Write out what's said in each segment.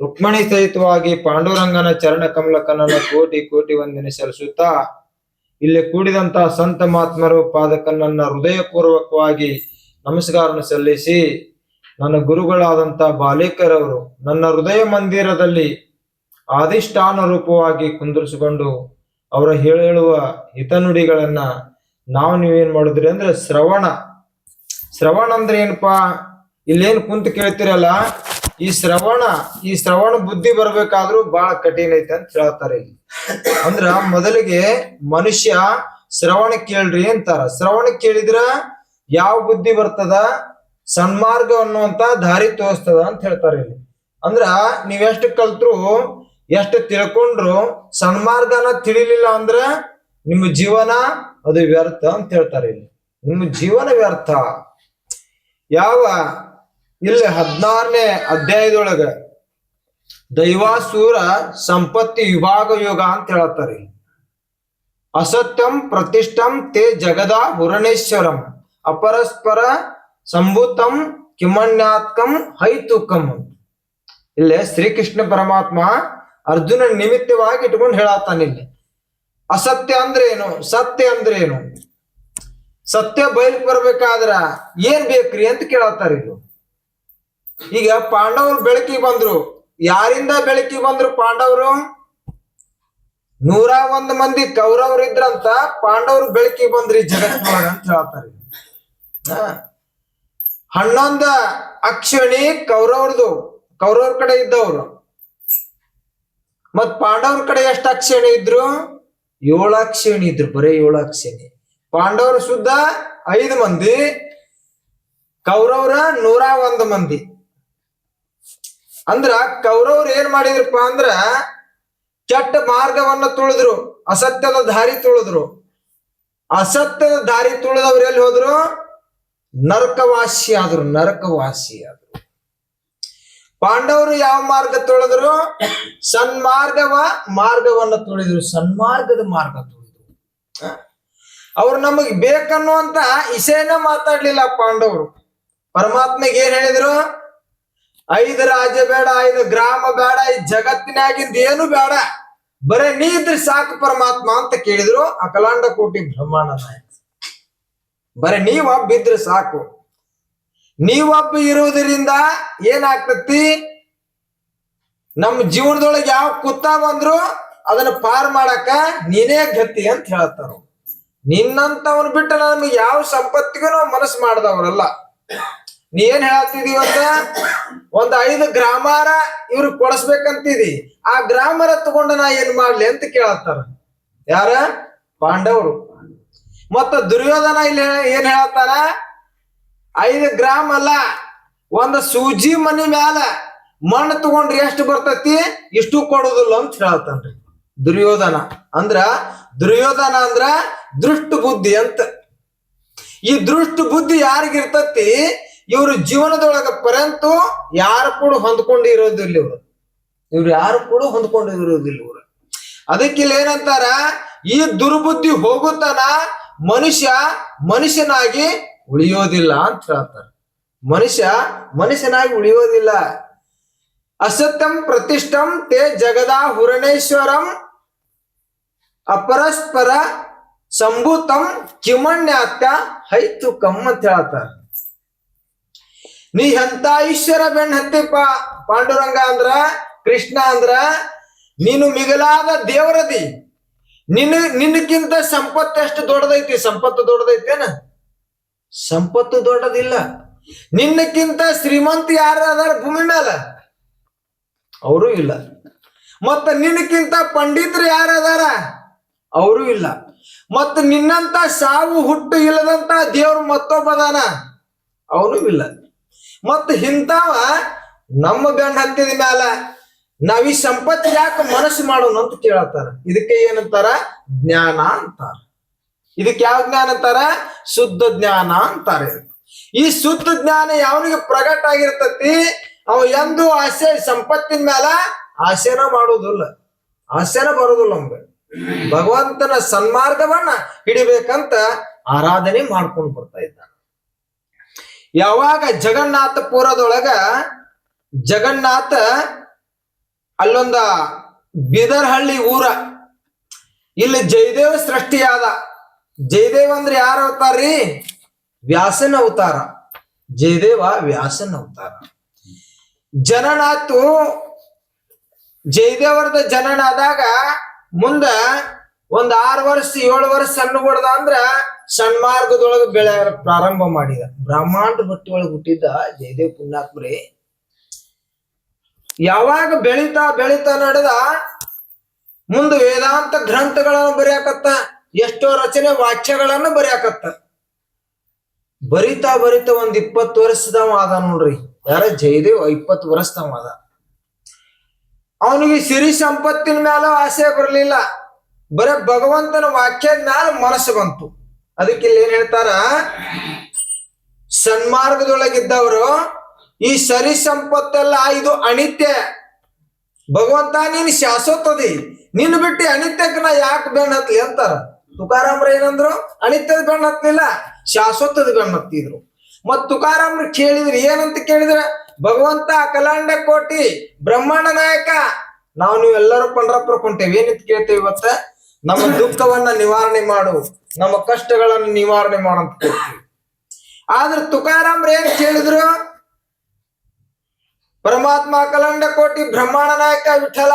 ರುಕ್ಮಣಿ ಸಹಿತವಾಗಿ ಪಾಂಡುರಂಗನ ಚರಣ ಕಮಲಕನನ ಕೋಟಿ ಕೋಟಿ ವಂದನೆ ಸಲ್ಲಿಸುತ್ತಾ, ಇಲ್ಲಿ ಕೂಡಿದಂತ ಸಂತ ಮಹಾತ್ಮರು ಪಾದಕನನ್ನ ಹೃದಯಪೂರ್ವಕವಾಗಿ ನಮಸ್ಕಾರ ಸಲ್ಲಿಸಿ, ನನ್ನ ಗುರುಗಳಾದಂತ ಬಾಲೇಕರವರು ನನ್ನ ಹೃದಯ ಮಂದಿರದಲ್ಲಿ ಆದಿಷ್ಠಾನ ರೂಪವಾಗಿ ಕುಂದಿರಿಸಿಕೊಂಡು ಅವರ ಹೇಳುವ ಹಿತನುಡಿಗಳನ್ನ ನಾವು ನೀವೇನ್ ಮಾಡಿದ್ರಿ ಅಂದ್ರೆ ಶ್ರವಣ. ಶ್ರವಣ ಅಂದ್ರೆ ಏನಪ್ಪಾ, ಇಲ್ಲೇನ್ ಕುಂತ ಕೇಳ್ತಿರಲ್ಲ ಈ ಶ್ರವಣ ಈ ಶ್ರವಣ ಬುದ್ಧಿ ಬರ್ಬೇಕಾದ್ರೂ ಬಹಳ ಕಠಿಣ ಐತೆ ಅಂತ ಹೇಳ್ತಾರೆ ಇಲ್ಲಿ. ಅಂದ್ರ ಮೊದಲಿಗೆ ಮನುಷ್ಯ ಶ್ರವಣ ಕೇಳ್ರಿ ಅಂತಾರ. ಶ್ರವಣ ಕೇಳಿದ್ರ ಯಾವ ಬುದ್ಧಿ ಬರ್ತದ? ಸನ್ಮಾರ್ಗ ಅನ್ನುವಂತ ದಾರಿ ತೋರಿಸ್ತದ ಅಂತ ಹೇಳ್ತಾರೆ ಇಲ್ಲಿ. ಅಂದ್ರ ನೀವೆಷ್ಟು ಕಲ್ತ್ರು, ಎಷ್ಟು ತಿಳ್ಕೊಂಡ್ರು ಸನ್ಮಾರ್ಗನ ತಿಳಿಲಿಲ್ಲ ಅಂದ್ರ ನಿಮ್ಮ ಜೀವನ ಅದು ವ್ಯರ್ಥ ಅಂತ ಹೇಳ್ತಾರೆ ಇಲ್ಲಿ. ನಿಮ್ಮ ಜೀವನ ವ್ಯರ್ಥ. ಯಾವ ಇಲ್ಲಿ ಹದಿನಾರನೇ ಅಧ್ಯಾಯದೊಳಗ ದೈವಾಸೂರ ಸಂಪತ್ತಿ ವಿಭಾಗ ಯೋಗ ಅಂತ ಇಲ್ಲಿ. ಅಸತ್ಯಂ ಪ್ರತಿಷ್ಠಂ ತೇ ಜಗದ ಹುರಣೇಶ್ವರಂ ಅಪರಸ್ಪರ ಸಂಭೂತಂ ಕಿಮಣ್ಯಾತ್ಕಂ ಹೈತುಕಂ. ಇಲ್ಲೇ ಶ್ರೀಕೃಷ್ಣ ಪರಮಾತ್ಮ ಅರ್ಜುನ ನಿಮಿತ್ತವಾಗಿ ಇಟ್ಕೊಂಡು ಹೇಳತ್ತಾನ ಇಲ್ಲಿ. ಅಸತ್ಯ ಅಂದ್ರೆ ಏನು ಸತ್ಯ ಅಂದ್ರೆ ಏನು ಸತ್ಯ ಬಯಲ್ ಬರ್ಬೇಕಾದ್ರ ಏನ್ ಬೇಕ್ರಿ ಅಂತ ಕೇಳತ್ತಾರ ಇದು ಈಗ ಪಾಂಡವರು ಬೆಳಕಿಗೆ ಬಂದ್ರು. ಯಾರಿಂದ ಬೆಳಕಿಗೆ ಬಂದ್ರು ಪಾಂಡವರು? ನೂರ ಒಂದ್ ಮಂದಿ ಕೌರವ್ರು ಇದ್ರಂತ ಪಾಂಡವರು ಬೆಳಕಿಗೆ ಬಂದ್ರಿ ಜಗತ್ನೊಳಗ ಅಂತ ಹೇಳ್ತಾರೆ. ಹನ್ನೊಂದ ಅಕ್ಷಣಿ ಕೌರವ್ರದು, ಕೌರವ್ರ ಕಡೆ ಇದ್ದವ್ರು. ಮತ್ ಪಾಂಡವ್ರ ಕಡೆ ಎಷ್ಟು ಅಕ್ಷಣಿ ಇದ್ರು? ಏಳಾಕ್ಷಣಿ ಇದ್ರು, ಬರೀ ಏಳಾಕ್ಷಣಿ. ಪಾಂಡವರು ಶುದ್ಧ ಐದು ಮಂದಿ, ಕೌರವ್ರ ನೂರ ಒಂದು ಮಂದಿ. ಅಂದ್ರ ಕೌರವ್ರು ಏನ್ ಮಾಡಿದ್ರಪ್ಪ ಅಂದ್ರ ಕೆಟ್ಟ ಮಾರ್ಗವನ್ನ ತುಳಿದ್ರು, ಅಸತ್ಯದ ದಾರಿ ತುಳಿದ್ರು. ಅಸತ್ಯದ ದಾರಿ ತುಳಿದವ್ರು ಎಲ್ಲಿ ಹೋದ್ರು? ನರಕವಾಸಿ ಆದ್ರು ನರಕವಾಸಿ ಆದ್ರು. ಪಾಂಡವರು ಯಾವ ಮಾರ್ಗ ತುಳಿದ್ರು? ಸನ್ಮಾರ್ಗವ ಮಾರ್ಗವನ್ನ ತುಳಿದ್ರು, ಸನ್ಮಾರ್ಗದ ಮಾರ್ಗ ತುಳಿದ್ರು? ಅವ್ರು ನಮಗ್ ಬೇಕನ್ನುವಂತ ಇಸೇನ ಮಾತಾಡ್ಲಿಲ್ಲ ಪಾಂಡವರು. ಪರಮಾತ್ಮಗೆ ಏನ್ ಹೇಳಿದ್ರು? ಐದು ರಾಜ್ಯ ಬೇಡ, ಐದು ಗ್ರಾಮ ಬೇಡ, ಈ ಜಗತ್ತಿನಾಗಿಂದ ಏನು ಬೇಡ. ಬರೇ ನೀ ಇದ್ರೆ ಸಾಕು ಪರಮಾತ್ಮ ಅಂತ ಕೇಳಿದ್ರು ಅಕಲಾಂಡ ಕೋಟಿ ಬ್ರಹ್ಮಾಂಡ ನಾಯಕ. ಬರೇ ನೀವೊಬ್ಬ ಇದ್ರೆ ಸಾಕು. ನೀವೊಬ್ಬ ಇರುವುದರಿಂದ ಏನಾಗ್ತತಿ? ನಮ್ಮ ಜೀವನದೊಳಗೆ ಯಾವ ಕುತ್ತ ಬಂದ್ರು ಅದನ್ನ ಪಾರ್ ಮಾಡಕ ನೀನೇ ಗತಿ ಅಂತ ಹೇಳ್ತಾರ. ನಿನ್ನಂತವನ್ ಬಿಟ್ಟ ನಮ್ಗೆ ಯಾವ ಸಂಪತ್ತಿಗೂ ಮನಸ್ಸು ಮಾಡ್ದವ್ರಲ್ಲ. ನೀ ಏನ್ ಹೇಳತ್ತಿದೀವಂತ ಒಂದ್ ಐದು ಗ್ರಾಮಾರ ಇವ್ರು ಕೊಡಸ್ಬೇಕಂತಿದಿ. ಆ ಗ್ರಾಮರ ತಗೊಂಡ ನಾ ಏನ್ ಮಾಡ್ಲಿ ಅಂತ ಕೇಳತ್ತಾರ. ಯಾರ? ಪಾಂಡವರು. ಮತ್ತ ದುರ್ಯೋಧನ ಇಲ್ಲಿ ಏನ್ ಹೇಳತ್ತಾರ? ಐದು ಗ್ರಾಮ್ ಅಲ್ಲ, ಒಂದ್ ಸೂಜಿ ಮನಿ ಮ್ಯಾಲ ಮಣ್ಣು ತಗೊಂಡ್ರಿ ಎಷ್ಟು ಬರ್ತತಿ? ಇಷ್ಟು ಕೊಡೋದಿಲ್ಲ ಅಂತ ಹೇಳ್ತಾನ್ರಿ ದುರ್ಯೋಧನ. ಅಂದ್ರ ದುರ್ಯೋಧನ ಅಂದ್ರ ದೃಷ್ಟ ಬುದ್ಧಿ ಅಂತ. ಈ ದೃಷ್ಟ ಬುದ್ಧಿ ಯಾರಿಗಿರ್ತತಿ ಇವ್ರ ಜೀವನದೊಳಗ ಪರಂತು ಯಾರು ಕೂಡ ಹೊಂದ್ಕೊಂಡು ಇರೋದಿಲ್ಲ ಇವ್ರು. ಇವ್ರು ಯಾರು ಕೂಡ ಹೊಂದ್ಕೊಂಡು ಇರೋದಿಲ್ಲ ಇವ್ರು. ಅದಕ್ಕೆ ಇಲ್ಲಿ ಏನಂತಾರ, ಈ ದುರ್ಬುದ್ಧಿ ಹೋಗುತ್ತಾನ ಮನುಷ್ಯ ಮನುಷ್ಯನಾಗಿ ಉಳಿಯೋದಿಲ್ಲ ಅಂತ ಹೇಳ್ತಾರೆ. ಮನುಷ್ಯ ಮನುಷ್ಯನಾಗಿ ಉಳಿಯೋದಿಲ್ಲ. ಅಸತ್ಯಂ ಪ್ರತಿಷ್ಠಂ ತೇ ಜಗದಾ ಹುರಣೇಶ್ವರಂ ಅಪರಸ್ಪರ ಸಂಭೂತಂ ಕಿಮಣ್ಯಾತ್ಯ ಹೈತುಕಂ ಅಂತ ಹೇಳ್ತಾರ. ನೀ ಎಂತ ಈಶ್ವರ ಬೆಣ್ಣ ಹತ್ತಿಪ್ಪ ಪಾಂಡುರಂಗ ಅಂದ್ರ, ಕೃಷ್ಣ ಅಂದ್ರ, ನೀನು ಮಿಗಲಾದ ದೇವರದಿ. ನಿನ್ನ, ನಿನ್ನಕ್ಕಿಂತ ಸಂಪತ್ತು ಎಷ್ಟು ದೊಡ್ಡದೈತಿ? ಸಂಪತ್ತು ದೊಡ್ಡದೈತೇನ ಸಂಪತ್ತು ದೊಡ್ಡದಿಲ್ಲ. ನಿನ್ನಕ್ಕಿಂತ ಶ್ರೀಮಂತ ಯಾರು ಅದಾರ ಭೂಮಿ ಮೇಲೆ ಅವರು ಇಲ್ಲ. ಮತ್ತ ನಿನ್ನಕ್ಕಿಂತ ಪಂಡಿತರು ಯಾರು ಅದಾರ? ಅವರು ಇಲ್ಲ. ಮತ್ತ ನಿನ್ನಂತ ಸಾವು ಹುಟ್ಟು ಇಲ್ಲದಂತ ದೇವ್ರು ಮತ್ತೊಬ್ಬದಾನ? ಅವನು ಇಲ್ಲ. ಮತ್ತ ಇಂಥವ ನಮ್ಮ ಬೆನ್ನ ಹತ್ತಿದ ಮ್ಯಾಲ ನಾವ್ ಈ ಸಂಪತ್ತಿ ಯಾಕೆ ಮನಸ್ಸು ಮಾಡೋಣ ಅಂತ ಕೇಳತ್ತಾರ. ಇದಕ್ಕೆ ಏನಂತಾರ? ಜ್ಞಾನ ಅಂತಾರ. ಇದಕ್ಕೆ ಯಾವ ಜ್ಞಾನ ಅಂತಾರ? ಶುದ್ಧ ಜ್ಞಾನ ಅಂತಾರೆ ಈ ಶುದ್ಧ ಜ್ಞಾನ ಯಾವನಿಗೆ ಪ್ರಗಟ ಆಗಿರ್ತತಿ? ಅವ ಎಂದು ಆಸೆ ಸಂಪತ್ತಿನ ಮ್ಯಾಲ ಆಸೆನ ಮಾಡೋದಿಲ್ಲ. ಆಸೆನ ಬರೋದಿಲ್ಲ ನಮ್ಗೆ ಭಗವಂತನ ಸನ್ಮಾರ್ಗವನ್ನ ಹಿಡಿಬೇಕಂತ ಆರಾಧನೆ ಮಾಡ್ಕೊಂಡು ಬರ್ತಾ ಇದ್ದಾನೆ. ಯಾವಾಗ ಜಗನ್ನಾಥಪುರದೊಳಗ ಜಗನ್ನಾಥ ಅಲ್ಲೊಂದ ಬಿದರ್ಹಳ್ಳಿ ಊರ. ಇಲ್ಲಿ ಜಯದೇವ ಸೃಷ್ಟಿಯಾದ. ಜಯದೇವ್ ಅಂದ್ರೆ ಯಾರ ಅವತಾರ್ರಿ ವ್ಯಾಸನ ಅವತಾರ. ಜಯದೇವ ವ್ಯಾಸನ ಅವತಾರ. ಜನನಾತು ಜಯದೇವರದ ಜನನಾದಾಗ ಮುಂದ ಒಂದ್ ಆರು ವರ್ಷ, ಏಳು ವರ್ಷ ಸಣ್ಣ ಹೊಡೆದ ಅಂದ್ರ ಸನ್ಮಾರ್ಗದೊಳಗ ಬೆಳೆ ಪ್ರಾರಂಭ ಮಾಡಿದ. ಬ್ರಹ್ಮಾಂಡ ಬಟ್ಟಿ ಒಳಗ ಹುಟ್ಟಿದ್ದ ಜಯದೇವ್ ಪುಣ್ಯಾತ್ಮರಿ. ಯಾವಾಗ ಬೆಳಿತಾ ಬೆಳಿತಾ ನಡೆದ, ಮುಂದ ವೇದಾಂತ ಗ್ರಂಥಗಳನ್ನು ಬರೆಯಾಕತ್ತ, ಎಷ್ಟೋ ರಚನೆ ವಾಕ್ಯಗಳನ್ನು ಬರೆಯಾಕತ್ತ. ಬರಿತಾ ಬರಿತಾ ಒಂದ್ ಇಪ್ಪತ್ತು ವರ್ಷದವ ಆದ ನೋಡ್ರಿ. ಯಾರ? ಜಯದೇವ್ ಇಪ್ಪತ್ತು ವರ್ಷದವ ಅದ ಅವನಿಗೆ ಸಿರಿ ಸಂಪತ್ತಿನ ಮ್ಯಾಲ ಆಸೆ ಬರಲಿಲ್ಲ. ಬರೇ ಭಗವಂತನ ವಾಕ್ಯದ ಮ್ಯಾಲ ಮನಸ್ಸು ಬಂತು. ಅದಕ್ಕೆ ಇಲ್ಲಿ ಏನ್ ಹೇಳ್ತಾರ? ಸನ್ಮಾರ್ಗದೊಳಗಿದ್ದವರು ಈ ಸರಿ ಸಂಪತ್ತೆಲ್ಲ ಇದು ಅನಿತ್ಯ. ಭಗವಂತ ನೀನ್ ಶಾಶ್ವತದಿ. ನಿನ್ನ ಬಿಟ್ಟು ಅನಿತ್ಯಕ್ಕೆ ನಾ ಯಾಕೆ ಬೆಣ್ಣ ಹತ್ಲಿ ಅಂತಾರ? ತುಕಾರಾಮ್ರ ಏನಂದ್ರು? ಅನಿತ್ಯದ ಬೆಣ್ಣ ಹತ್ಲಿಲ್ಲ, ಶಾಶ್ವತದ ಬೆಣ್ಣ ಹತ್ತಿದ್ರು. ಮತ್ ತುಕಾರಾಮ್ರ ಕೇಳಿದ್ರಿ, ಏನಂತ ಕೇಳಿದ್ರ? ಭಗವಂತ ಕಲಾಂಡ ಕೋಟಿ, ಬ್ರಹ್ಮಾಂಡ ನಾಯಕ. ನಾವು ನೀವೆಲ್ಲರೂ ಪಂಡ್ರಪ್ರ ಕೊಂಟೇವಿ ಏನಿತ್ ಕೇಳ್ತೇವೆ ಇವತ್ತ? ನಮ್ಮ ದುಃಖವನ್ನ ನಿವಾರಣೆ ಮಾಡು, ನಮ್ಮ ಕಷ್ಟಗಳನ್ನು ನಿವಾರಣೆ ಮಾಡಂತ ಆದ್ರೆ ತುಕಾರಾಮ್ರ ಏನ್ ಕೇಳಿದ್ರು? ಪರಮಾತ್ಮ ಕಲಂಡ ಕೋಟಿ ಬ್ರಹ್ಮಾಂಡ ನಾಯಕ ವಿಠಲ,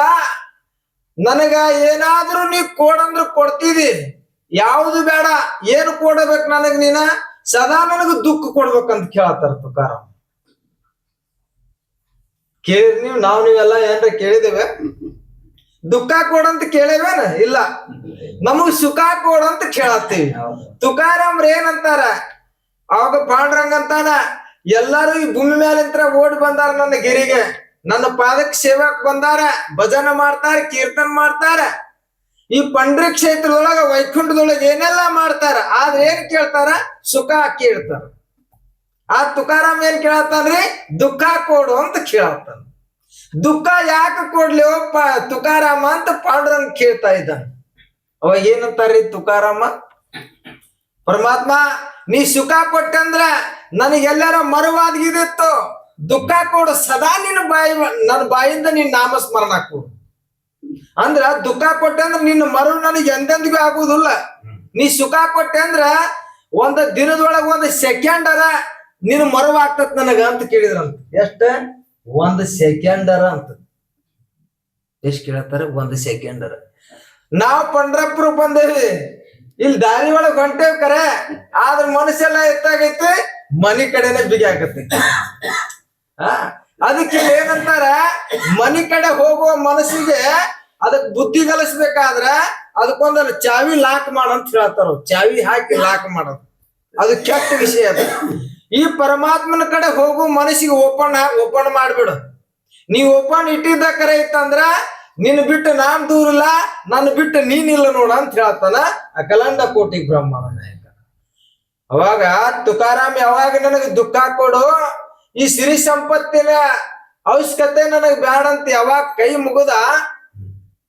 ನನಗ ಏನಾದ್ರೂ ನೀ ಕೊಡಂದ್ರ ಕೊಡ್ತೀವಿ. ಯಾವುದು ಬೇಡ, ಏನು ಕೊಡಬೇಕು ನನಗ್ ನೀನ? ಸದಾ ನನಗ ದುಃಖ ಕೊಡ್ಬೇಕಂತ ಕೇಳತ್ತಾರ ತುಕಾರಾಮ್. ಕೇಳಿ, ನೀವು, ನಾವು ನೀವೆಲ್ಲ ಏನ್ರ ಕೇಳಿದೇವೆ ದುಃಖ ಕೊಡಂತ ಕೇಳೇವೇನ ಇಲ್ಲ. ನಮಗ್ ಸುಖ ಕೊಡಂತ ಕೇಳತ್ತೀವಿ. ತುಕಾರಾಮ್ರ ಏನಂತಾರ? ಅವಾಗ ಪಾಂಡ್ರಂಗ ಅಂತಾನ ಎಲ್ಲಾರು ಈ ಭೂಮಿ ಮೇಲಿಂತ್ರ ಓಡಿ ಬಂದಾರ ನನ್ನ ಗಿರಿಗೆ. ನನ್ನ ಪಾದಕ್ಕೆ ಸೇವಕ್ ಬಂದಾರ ಭಜನ ಮಾಡ್ತಾರ ಕೀರ್ತನ್ ಮಾಡ್ತಾರ. ಈ ಪಂಡ್ರಿ ಕ್ಷೇತ್ರದೊಳಗ ವೈಕುಂಠದೊಳಗ ಏನೆಲ್ಲಾ ಮಾಡ್ತಾರ? ಆದ್ರೆ ಏನ್ ಕೇಳ್ತಾರ? ಸುಖ ಕೇಳ್ತಾರ. ಆ ತುಕಾರಾಮ್ ಏನ್ ಕೇಳತ್ತಂದ್ರಿ? ದುಃಖ ಕೊಡು ಅಂತ ಕೇಳತ್ತಾನ ದುಃಖ ಯಾಕೆ ಕೊಡ್ಲಿ ಪ ತುಕಾರಾಮ ಅಂತ ಪಾಂಡುರಂಗ್ ಕೇಳ್ತಾ ಇದ್ದಾನ. ಅವಾಗ ಏನಂತಾರ್ರಿ ತುಕಾರಾಮ? ಪರಮಾತ್ಮ, ನೀ ಸುಖ ಕೊಟ್ಟಂದ್ರ ನನಗೆಲ್ಲರ ಮರುವಾದ್ಗಿದಿತ್ತು. ದುಃಖ ಕೊಡು, ಸದಾ ನಿನ್ನ ಬಾಯಿ, ನನ್ನ ಬಾಯಿಂದ ನಿನ್ನ ನಾಮಸ್ಮರಣ ಕೊಡು. ಅಂದ್ರ ದುಃಖ ಕೊಟ್ಟೆ ಅಂದ್ರೆ ನಿನ್ನ ಮರು ನನಗೆ ಎಂದೆಂದಿಗೂ ಆಗುದಿಲ್ಲ. ನೀ ಸುಖ ಕೊಟ್ಟೆ ಅಂದ್ರ ಒಂದ್ ದಿನದೊಳಗ ಒಂದ್ ಅದ ನಿನ್ನ ಮರುವಾಗ್ತತ್ ನನಗ ಅಂತ ಕೇಳಿದ್ರಂತ. ಎಷ್ಟ? ಒಂದ್ ಸೆಕೆಂಡರ ಅಂತ. ಎಷ್ಟ್ ಕೇಳತ್ತಾರ? ಒಂದ್ ಸೆಕೆಂಡರ ನಾವ್ ಪಂಡ್ರಪುರ ಬಂದೇವಿ. ಇಲ್ಲಿ ದಾರಿ ಒಳಗ್ ಹೊಂಟೇವ್ ಕರೆ. ಆದ್ರ ಮನಸ್ಸೆಲ್ಲ ಎತ್ತಾಗೈತಿ ಮನಿ ಕಡೆನೆ ಬಿಗಿ ಆಗತ್ತೆ. ಆ, ಅದಕ್ಕೆ ಏನಂತಾರ? ಮನಿ ಕಡೆ ಹೋಗುವ ಮನಸ್ಸಿಗೆ ಅದಕ್ ಬುದ್ಧಿ ಕಲಿಸ್ಬೇಕಾದ್ರ ಅದಕ್ಕೊಂದಲ್ಲ ಚಾವಿ ಲಾಕ್ ಮಾಡಂತ ಹೇಳ್ತಾರ. ಚಾವಿ ಹಾಕಿ ಲಾಕ್ ಮಾಡೋದು. ಅದು ಕೆಟ್ಟ ವಿಷಯ ಅದು. ಈ ಪರಮಾತ್ಮನ ಕಡೆ ಹೋಗು ಮನಸ್ಸಿಗೆ ಓಪನ್ ಓಪನ್ ಮಾಡ್ಬಿಡು. ನೀ ಓಪನ್ ಇಟ್ಟಿದ್ದ ಕರೆ ಇತ್ತಂದ್ರ, ನಿನ್ ಬಿಟ್ಟು ನಾನ್ ದೂರ ಇಲ್ಲ ನನ್ನ ಬಿಟ್ಟು ನೀನಿಲ್ಲ ನೋಡ ಅಂತ ಹೇಳ್ತಾನ ಆ ಕಲಂಡ ಕೋಟಿ ಬ್ರಹ್ಮನ ನಾಯಕ ಅವಾಗ ತುಕಾರಾಮ್ ಯಾವಾಗ ನನಗೆ ದುಃಖ ಕೊಡು, ಈ ಸಿರಿ ಸಂಪತ್ತಿನ ಅವಶ್ಯಕತೆ ನನಗೆ ಬೇಡ ಅಂತ ಯಾವಾಗ ಕೈ ಮುಗುದ